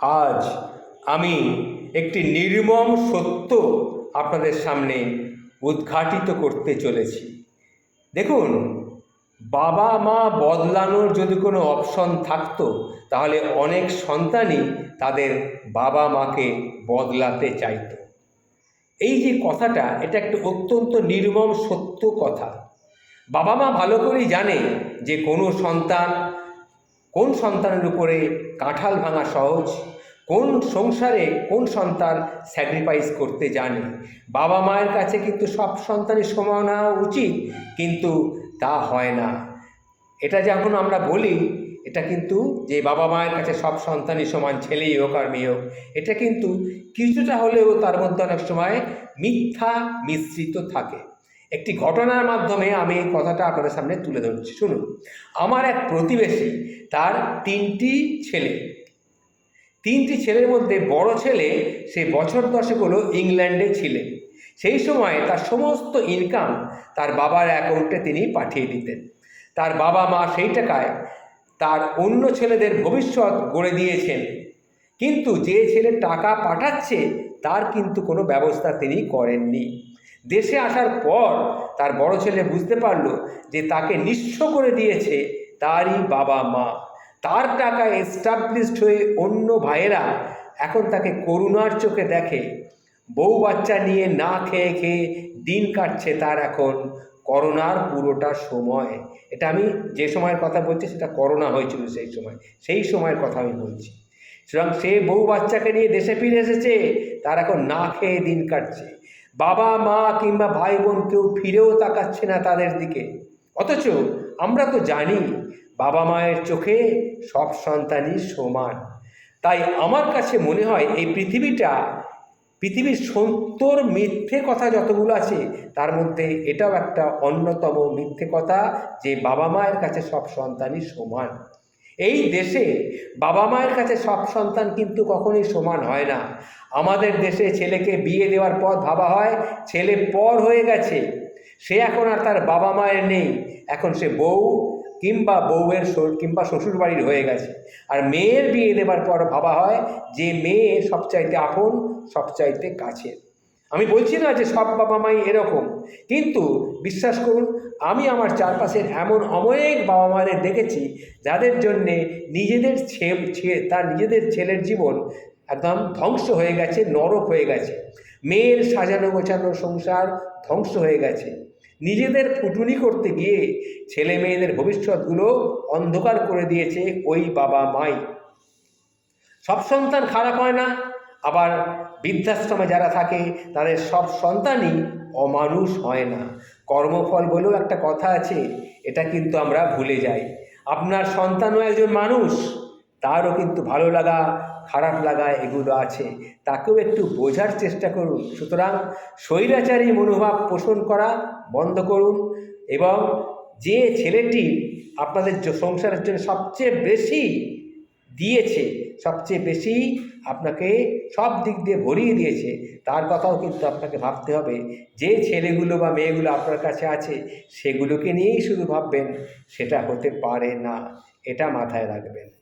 আজ আমি একটি নির্মম সত্য আপনাদের সামনে উদ্ঘাটিত করতে চলেছি। দেখুন, বাবা মা বদলানোর যদি কোনো অপশন থাকতো, তাহলে অনেক সন্তানই তাদের বাবা মাকে বদলাতে চাইতো। এই যে কথাটা, এটা একটা অত্যন্ত নির্মম সত্য কথা। বাবা মা ভালো করেই জানে যে কোনো সন্তান কোন সন্তানের উপরে কাঁঠাল ভাঙা সহজ? কোন সংসারে কোন সন্তান স্যাক্রিফাইস করতে জানে? বাবা মায়ের কাছে কিন্তু সব সন্তানই সমান হওয়া উচিত, কিন্তু তা হয় না। এটা যখন আমরা বলি, এটা কিন্তু যে বাবা মায়ের কাছে সব সন্তানই সমান, ছেলেই হোক আর মেয়ে হোক, এটা কিন্তু কিছুটা হলেও তার মধ্যে অনেক সময় মিথ্যা মিশ্রিত থাকে। একটি ঘটনার মাধ্যমে আমি এই কথাটা আপনাদের সামনে তুলে ধরছি। শুনুন, আমার এক প্রতিবেশী, তার তিনটি ছেলে। তিনটি ছেলের মধ্যে বড় ছেলে, সে বছর দশেক হলো ইংল্যান্ডে ছিলেন। সেই সময় তার সমস্ত ইনকাম তার বাবার অ্যাকাউন্টে তিনি পাঠিয়ে দিতেন। তার বাবা মা সেই টাকায় তার অন্য ছেলেদের ভবিষ্যৎ গড়ে দিয়েছেন। কিন্তু যে ছেলে টাকা পাঠাচ্ছে, তার কিন্তু কোনো ব্যবস্থা তিনি করেননি। দেশে আসার পর তার বড় ছেলে বুঝতে পারল যে তাকে নিঃস্ব করে দিয়েছে তারই বাবা মা। তার টাকা এস্টাবলিশড হয়ে অন্য ভাইয়েরা এখন তাকে করুণার চোখে দেখে। বউ বাচ্চা নিয়ে না খেয়ে খেয়ে দিন কাটছে তার এখন। করোনার পুরোটা সময়। এটা আমি যে সময়ের কথা বলছি সেটা করোনা হয়েছিল সেই সময়। সেই সময়ের কথা আমি বলছি। সুতরাং সে বউ বাচ্চাকে নিয়ে দেশে ফিরে এসেছে, তার এখন না খেয়ে দিন কাটছে। বাবা, মা কিংবা ভাই বোন কেউ ফিরেও তাকাচ্ছে না তাদের দিকে। অথচ আমরা তো জানি, বাবা মায়ের চোখে সব সন্তানই সমান। তাই আমার কাছে মনে হয় এই পৃথিবীটা, পৃথিবীর সত্তর মিথ্যে কথা যতগুলো আছে, তার মধ্যে এটাও একটা অন্যতম মিথ্যে কথা যে বাবা মায়ের কাছে সব সন্তানই সমান। এই দেশে বাবা মায়ের কাছে সব সন্তান কিন্তু কখনোই সমান হয় না। আমাদের দেশে ছেলেকে বিয়ে দেওয়ার পর ভাবা হয়, ছেলে পর হয়ে গেছে। সে এখন আর তার বাবা মায়ের নেই। এখন সে বউ কিংবা বউয়ের কিংবা শ্বশুর বাড়ির হয়ে গেছে। আর মেয়ের বিয়ে দেবার পর ভাবা হয়, যে মেয়ে সবচাইতে আপন, সবচাইতে কাছের। আমি বলছি না যে সব বাবা মাই এরকম, কিন্তু বিশ্বাস করুন, আমি আমার চারপাশের এমন অনেক বাবা মাদের দেখেছি, যাদের জন্যে নিজেদের তার নিজেদের ছেলের জীবন একদম ধ্বংস হয়ে গেছে, নরক হয়ে গেছে। মেয়ের সাজানো গোছানো সংসার ধ্বংস হয়ে গেছে। নিজেদের ফুটুনি করতে গিয়ে ছেলে মেয়েদের ভবিষ্যৎগুলো অন্ধকার করে দিয়েছে ওই বাবা মাই। সব সন্তান খারাপ হয় না? আবার বৃদ্ধাশ্রমে যারা থাকে, তাদের সব সন্তানই অমানুষ হয় না। কর্মফল বলেও একটা কথা আছে, এটা কিন্তু আমরা ভুলে যাই। আপনার সন্তানও একজন মানুষ, তারও কিন্তু ভালো লাগা, খারাপ লাগা এগুলো আছে। তাকেও একটু বোঝার চেষ্টা করুন। সুতরাং স্বৈরাচারী মনোভাব পোষণ করা বন্ধ করুন এবং যে ছেলেটি আপনাদের সংসারের জন্য সবচেয়ে বেশি দিয়েছে, সবচেয়ে বেশি আপনাকে সব দিক দিয়ে ভরিয়ে দিয়েছে, তার কথাও কিন্তু আপনাকে ভাবতে হবে। যে ছেলেগুলো বা মেয়েগুলো আপনার কাছে আছে, সেগুলোকে নিয়েই শুধু ভাববেন, সেটা হতে পারে না, এটা মাথায় রাখবেন।